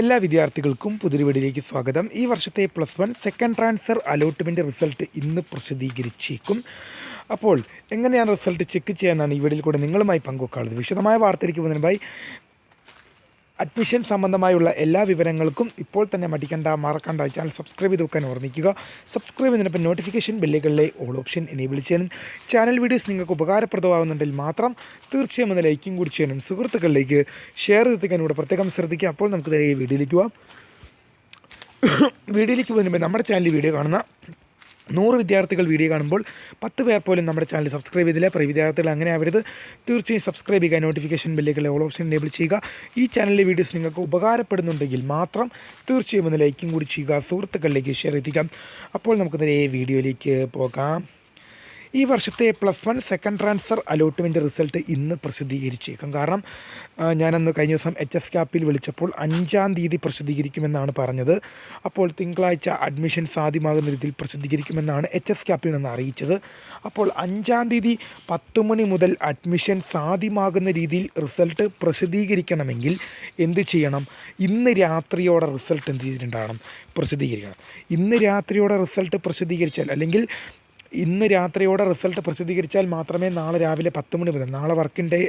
എല്ലാ വിദ്യാർത്ഥികൾക്കും പുതിയൊരു സ്വാഗതം. ഈ വർഷത്തെ plus one second transfer allotment result ഇന്ന് പ്രസിദ്ധീകരിച്ചേക്കും. അപ്പോൾ എങ്ങനെയാണ് റിസൾട്ട് ചെക്ക് ചെയ്യാനാണ് ഈ വീഡിയോയിൽ കൂടെ നിങ്ങളുമായി പങ്കുവെക്കാനുള്ളത്? വിശദമായ വാർത്തയിലേക്ക് പോകുന്നതിനുമായി അഡ്മിഷൻ സംബന്ധമായുള്ള എല്ലാ വിവരങ്ങൾക്കും ഇപ്പോൾ തന്നെ മടിക്കണ്ട മറക്കണ്ട. ചാനൽ സബ്സ്ക്രൈബ് ചെയ്ത് വെക്കാൻ ഓർമ്മിക്കുക സബ്സ്ക്രൈബ് ചെയ്തതിനൊപ്പം നോട്ടിഫിക്കേഷൻ ബെല്ലുകളിലെ ഓൾ ഓപ്ഷൻ എനേബിൾ ചെയ്യാനും ചാനൽ വീഡിയോസ് നിങ്ങൾക്ക് ഉപകാരപ്രദമാകുന്നുണ്ടെങ്കിൽ മാത്രം തീർച്ചയായും ഒന്ന് ലൈക്കും കൂടി ചെയ്യാനും സുഹൃത്തുക്കളിലേക്ക് ഷെയർ ചെയ്തെത്തിക്കാൻ കൂടെ പ്രത്യേകം ശ്രദ്ധിക്കുക. അപ്പോൾ നമുക്ക് ഈ വീഡിയോയിലേക്ക് പോവാം. വീഡിയോയിലേക്ക് പോകുന്നതിന് നമ്മുടെ ചാനലിൽ വീഡിയോ കാണുന്ന നൂറ് വിദ്യാർത്ഥികൾ വീഡിയോ കാണുമ്പോൾ പത്ത് പേർ പോലും നമ്മുടെ ചാനൽ സബ്സ്ക്രൈബ് ചെയ്തില്ല. പ്രിയ വിദ്യാർത്ഥികൾ അങ്ങനെ ആവരുത്. തീർച്ചയായും സബ്സ്ക്രൈബ് ചെയ്യുക നോട്ടിഫിക്കേഷൻ ബില്ലുകളെ ഓൾ ഓപ്ഷൻ എനേബിൾ ചെയ്യുക. ഈ ചാനലിലെ വീഡിയോസ് നിങ്ങൾക്ക് ഉപകാരപ്പെടുന്നുണ്ടെങ്കിൽ മാത്രം തീർച്ചയായും ഒന്ന് ലൈക്കും കൂടി ചെയ്യുക. സുഹൃത്തുക്കളിലേക്ക് ഷെയർ എത്തിക്കാം. അപ്പോൾ നമുക്ക് നേരെ വീഡിയോയിലേക്ക് പോകാം. ഈ വർഷത്തെ plus one second transfer allotment result ഇന്ന് പ്രസിദ്ധീകരിച്ചേക്കും. കാരണം ഞാനന്ന് കഴിഞ്ഞ ദിവസം എച്ച് എസ് ക്യാപ്പിൽ വിളിച്ചപ്പോൾ അഞ്ചാം തീയതി പ്രസിദ്ധീകരിക്കുമെന്നാണ് പറഞ്ഞത്. അപ്പോൾ തിങ്കളാഴ്ച അഡ്മിഷൻ സാധ്യമാകുന്ന രീതിയിൽ പ്രസിദ്ധീകരിക്കുമെന്നാണ് എച്ച് എസ് ക്യാപ്പിൽ നിന്ന് അറിയിച്ചത്. അപ്പോൾ അഞ്ചാം തീയതി പത്ത് മണി മുതൽ അഡ്മിഷൻ സാധ്യമാകുന്ന രീതിയിൽ റിസൾട്ട് പ്രസിദ്ധീകരിക്കണമെങ്കിൽ എന്ത് ചെയ്യണം? ഇന്ന് രാത്രിയോടെ റിസൾട്ട് എന്ത് ചെയ്തിട്ടുണ്ടാകണം? പ്രസിദ്ധീകരിക്കണം. ഇന്ന് രാത്രിയോടെ റിസൾട്ട് പ്രസിദ്ധീകരിച്ചാൽ അല്ലെങ്കിൽ ഇന്ന് രാത്രിയോടെ റിസൾട്ട് പ്രസിദ്ധീകരിച്ചാൽ മാത്രമേ നാളെ രാവിലെ പത്ത് മണി മുതൽ നാളെ വർക്കിംഗ് ഡേ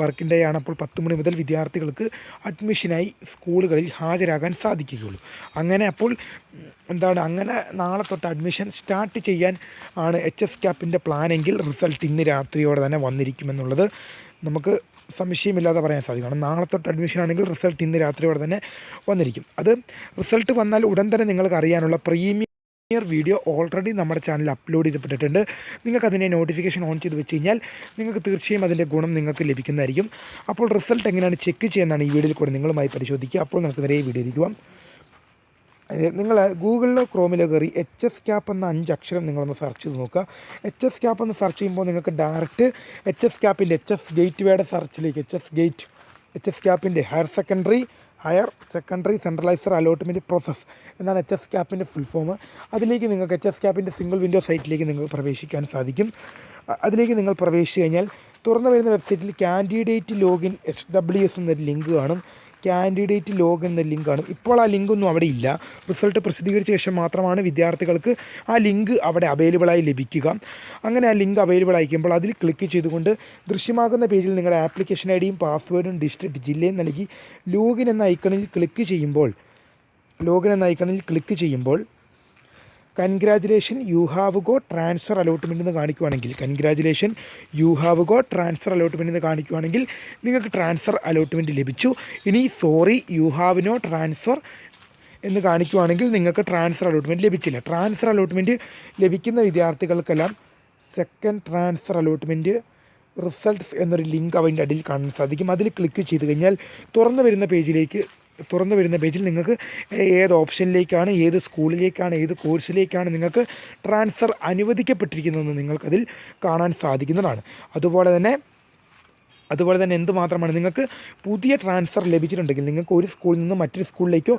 വർക്കിംഗ് ഡേ ആണ് അപ്പോൾ പത്ത് മണി മുതൽ വിദ്യാർത്ഥികൾക്ക് അഡ്മിഷനായി സ്കൂളുകളിൽ ഹാജരാകാൻ സാധിക്കുകയുള്ളൂ. അങ്ങനെ അപ്പോൾ എന്താണ് അങ്ങനെ നാളെ തൊട്ട് അഡ്മിഷൻ സ്റ്റാർട്ട് ചെയ്യാൻ ആണ് എച്ച് എസ് ക്യാപ്പിന്റെ പ്ലാനെങ്കിൽ റിസൾട്ട് ഇന്ന് രാത്രിയോടെ തന്നെ വന്നിരിക്കുമെന്നുള്ളത് നമുക്ക് സംശയമില്ലാതെ പറയാൻ സാധിക്കും. നാളെ തൊട്ട് അഡ്മിഷൻ ആണെങ്കിൽ റിസൾട്ട് ഇന്ന് രാത്രിയോടെ തന്നെ വന്നിരിക്കും. അത് റിസൾട്ട് വന്നാൽ ഉടൻ തന്നെ നിങ്ങൾക്ക് അറിയാനുള്ള പ്രീമിയം പ്രീമിയർ വീഡിയോ ഓൾറെഡി നമ്മുടെ ചാനൽ അപ്ലോഡ് ചെയ്തിട്ടുണ്ട് നിങ്ങൾക്ക് അതിനെ നോട്ടിഫിക്കേഷൻ ഓൺ ചെയ്ത് വെച്ച് കഴിഞ്ഞാൽ നിങ്ങൾക്ക് തീർച്ചയായും അതിന്റെ ഗുണം നിങ്ങൾക്ക് ലഭിക്കുന്നതായിരിക്കും. അപ്പോൾ റിസൾട്ട് എങ്ങനെയാണ് ചെക്ക് ചെയ്യുന്നതാണ് ഈ വീഡിയോയിൽ കൂടെ നിങ്ങളുമായി പരിശോധിക്കുക. അപ്പോൾ നമുക്ക് നിറയെ വീഡിയോ ഇരിക്കുവാം നിങ്ങൾ ഗൂഗിളിലോ ക്രോമിലോ കയറി എച്ച് എസ് ക്യാപ്പ് എന്ന അഞ്ച് അക്ഷരം നിങ്ങളൊന്ന് സെർച്ച് ചെയ്ത് നോക്കുക. എച്ച് എസ് ക്യാപ്പ് എന്ന് സെർച്ച് ചെയ്യുമ്പോൾ നിങ്ങൾക്ക് ഡയറക്റ്റ് എച്ച് എസ് ക്യാപ്പിന്റെ എച്ച് എസ് ഗേറ്റ് വേയുടെ സെർച്ചിലേക്ക് H S gate H S ക്യാപ്പിന്റെ higher secondary higher secondary centraliser allotment process എന്നാണ് എച്ച് എസ് ക്യാപ്പിന്റെ ഫുൾ ഫോം. അതിലേക്ക് നിങ്ങൾക്ക് എച്ച് എസ് ക്യാപ്പിന്റെ സിംഗിൾ വിൻഡോ സൈറ്റിലേക്ക് നിങ്ങൾക്ക് പ്രവേശിക്കാൻ സാധിക്കും. അതിലേക്ക് നിങ്ങൾ പ്രവേശിച്ച് കഴിഞ്ഞാൽ തുറന്നു വരുന്ന വെബ്സൈറ്റിൽ candidate login H W S എന്നൊരു ലിങ്ക് കാണും. കാൻഡിഡേറ്റ് ലോഗ് എന്ന ലിങ്കാണ് കാണും ഇപ്പോൾ ആ ലിങ്കൊന്നും അവിടെ ഇല്ല. റിസൾട്ട് പ്രസിദ്ധീകരിച്ച ശേഷം മാത്രമാണ് വിദ്യാർത്ഥികൾക്ക് ആ ലിങ്ക് അവിടെ അവൈലബിളായി ലഭിക്കുക. അങ്ങനെ ആ ലിങ്ക് അവൈലബിൾ ആയിരിക്കുമ്പോൾ അതിൽ ക്ലിക്ക് ചെയ്തുകൊണ്ട് ദൃശ്യമാകുന്ന പേജിൽ നിങ്ങളുടെ ആപ്ലിക്കേഷൻ ഐ ഡിയും പാസ്വേഡും ഡിസ്ട്രിക്ട് ജില്ലയും നൽകി ലോഗിൻ എന്ന ഐക്കണിൽ ക്ലിക്ക് ചെയ്യുമ്പോൾ ലോഗിൻ എന്ന ഐക്കണിൽ ക്ലിക്ക് ചെയ്യുമ്പോൾ congratulation you have go transfer allotment എന്ന് കാണിക്കുവാണെങ്കിൽ congratulation you have go transfer allotment എന്ന് കാണിക്കുവാണെങ്കിൽ നിങ്ങൾക്ക് ട്രാൻസ്ഫർ അലോട്ട്മെന്റ് ലഭിച്ചു. ഇനി sorry you have no transfer എന്ന് കാണിക്കുവാണെങ്കിൽ നിങ്ങൾക്ക് ട്രാൻസ്ഫർ അലോട്ട്മെന്റ് ലഭിച്ചില്ല. ട്രാൻസ്ഫർ അലോട്ട്മെന്റ് ലഭിക്കുന്ന വിദ്യാർത്ഥികൾക്കെല്ലാം സെക്കൻഡ് ട്രാൻസ്ഫർ അലോട്ട്മെന്റ് റിസൾട്ട്സ് എന്നൊരു ലിങ്ക് അവന്റെ അടിയിൽ കാണാൻ സാധിക്കും. അതിൽ ക്ലിക്ക് ചെയ്ത് കഴിഞ്ഞാൽ തുറന്നു വരുന്ന പേജിലേക്ക് തുറന്നു വരുന്ന പേജിൽ നിങ്ങൾക്ക് ഏത് ഓപ്ഷനിലേക്കാണ് ഏത് സ്കൂളിലേക്കാണ് ഏത് കോഴ്സിലേക്കാണ് നിങ്ങൾക്ക് ട്രാൻസ്ഫർ അനുവദിക്കപ്പെട്ടിരിക്കുന്നതെന്ന് നിങ്ങൾക്കതിൽ കാണാൻ സാധിക്കുന്നതാണ്. അതുപോലെ തന്നെ അതുപോലെ തന്നെ എന്തുമാത്രമാണ് നിങ്ങൾക്ക് പുതിയ ട്രാൻസ്ഫർ ലഭിച്ചിട്ടുണ്ടെങ്കിൽ നിങ്ങൾക്ക് ഒരു സ്കൂളിൽ നിന്ന് മറ്റൊരു സ്കൂളിലേക്കോ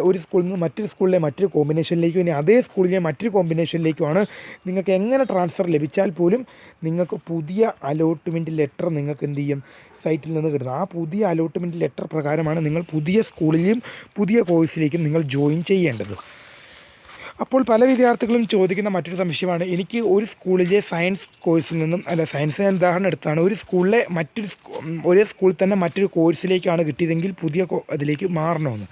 ഒരു സ്കൂളിൽ നിന്ന് മറ്റൊരു സ്കൂളിലെ മറ്റൊരു കോമ്പിനേഷനിലേക്കോ ഇനി അതേ സ്കൂളിലെ മറ്റൊരു കോമ്പിനേഷനിലേക്കോ ആണ് നിങ്ങൾക്ക് എങ്ങനെ ട്രാൻസ്ഫർ ലഭിച്ചാൽ പോലും നിങ്ങൾക്ക് പുതിയ അലോട്ട്മെന്റ് ലെറ്റർ നിങ്ങൾക്ക് എന്ത് ചെയ്യും? സൈറ്റിൽ നിന്ന് കിട്ടുന്നത്. ആ പുതിയ അലോട്ട്മെന്റ് ലെറ്റർ പ്രകാരമാണ് നിങ്ങൾ പുതിയ സ്കൂളിലെയും പുതിയ കോഴ്സിലേക്കും നിങ്ങൾ ജോയിൻ ചെയ്യേണ്ടത്. അപ്പോൾ പല വിദ്യാർത്ഥികളും ചോദിക്കുന്ന മറ്റൊരു സംശയമാണ്. എനിക്ക് ഒരു സ്കൂളിലെ സയൻസ് കോഴ്സിൽ നിന്നും അല്ല സയൻസ് ഞാൻ ഉദാഹരണം എടുത്താണ്. ഒരു സ്കൂളിലെ മറ്റൊരു ഒരേ സ്കൂളിൽ തന്നെ മറ്റൊരു കോഴ്സിലേക്കാണ് കിട്ടിയതെങ്കിൽ പുതിയ അതിലേക്ക് മാറണമെന്ന്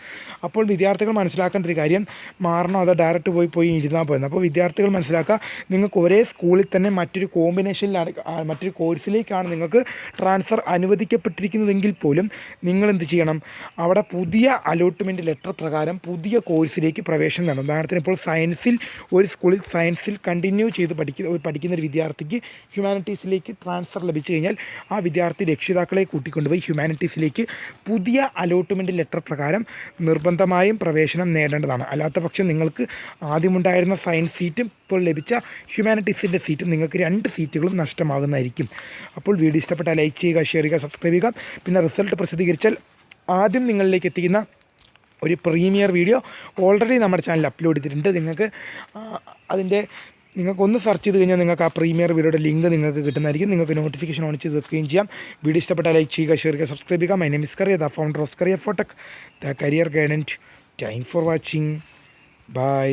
അപ്പോൾ വിദ്യാർത്ഥികൾ മനസ്സിലാക്കേണ്ട ഒരു കാര്യം മാറണോ അതോ ഡയറക്റ്റ് പോയി പോയി ഇരുന്നാൽ പോയെന്ന്. അപ്പോൾ വിദ്യാർത്ഥികൾ മനസ്സിലാക്കുക നിങ്ങൾക്ക് ഒരേ സ്കൂളിൽ തന്നെ മറ്റൊരു കോമ്പിനേഷനിലാണ് മറ്റൊരു കോഴ്സിലേക്കാണ് നിങ്ങൾക്ക് ട്രാൻസ്ഫർ അനുവദിക്കപ്പെട്ടിരിക്കുന്നതെങ്കിൽ പോലും നിങ്ങൾ എന്ത് ചെയ്യണം? അവിടെ പുതിയ അലോട്ട്മെന്റ് ലെറ്റർ പ്രകാരം പുതിയ കോഴ്സിലേക്ക് പ്രവേശനം നേടണം. ഉദാഹരണത്തിന് ഇപ്പോൾ സയൻസിൽ ഒരു സ്കൂളിൽ സയൻസിൽ കണ്ടിന്യൂ ചെയ്ത് പഠിക്കുന്ന പഠിക്കുന്ന ഒരു വിദ്യാർത്ഥിക്ക് ഹ്യൂമാനിറ്റീസിലേക്ക് ട്രാൻസ്ഫർ ലഭിച്ചു കഴിഞ്ഞാൽ ആ വിദ്യാർത്ഥി രക്ഷിതാക്കളെ കൂട്ടിക്കൊണ്ടുപോയി ഹ്യൂമാനിറ്റീസിലേക്ക് പുതിയ അലോട്ട്മെന്റ് ലെറ്റർ പ്രകാരം നിർബന്ധമായും പ്രവേശനം നേടേണ്ടതാണ്. അല്ലാത്ത പക്ഷം നിങ്ങൾക്ക് ആദ്യമുണ്ടായിരുന്ന സയൻസ് സീറ്റും ഇപ്പോൾ ലഭിച്ച ഹ്യൂമാനിറ്റീസിന്റെ സീറ്റും നിങ്ങൾക്ക് രണ്ട് സീറ്റുകളും നഷ്ടമാകുന്നതായിരിക്കും. അപ്പോൾ വീഡിയോ ഇഷ്ടപ്പെട്ടാൽ ലൈക്ക് ചെയ്യുക ഷെയർ ചെയ്യുക സബ്സ്ക്രൈബ് ചെയ്യുക. പിന്നെ റിസൾട്ട് പ്രസിദ്ധീകരിച്ചാൽ ആദ്യം നിങ്ങളിലേക്ക് എത്തിക്കുന്ന ഒരു പ്രീമിയർ വീഡിയോ ഓൾറെഡി നമ്മുടെ ചാനലിൽ അപ്ലോഡ് ചെയ്തിട്ടുണ്ട്. നിങ്ങൾക്ക് അതിന്റെ നിങ്ങൾക്ക് ഒന്ന് സെർച്ച് ചെയ്ത് കഴിഞ്ഞാൽ നിങ്ങൾക്ക് ആ പ്രീമിയർ വീഡിയോയുടെ ലിങ്ക് നിങ്ങൾക്ക് കിട്ടുന്നതായിരിക്കും. നിങ്ങൾക്ക് നോട്ടിഫിക്കേഷൻ ഓൺ ചെയ്ത് വെക്കുകയും ചെയ്യാം. വീഡിയോ ഇഷ്ടപ്പെട്ടാൽ ലൈക്ക് ചെയ്യുക ഷെയർ ചെയ്യുക സബ്സ്ക്രൈബ് ചെയ്യുക. My name is Kariya the founder of Kariya ഫോട്ടക് the career guidance time for watching bye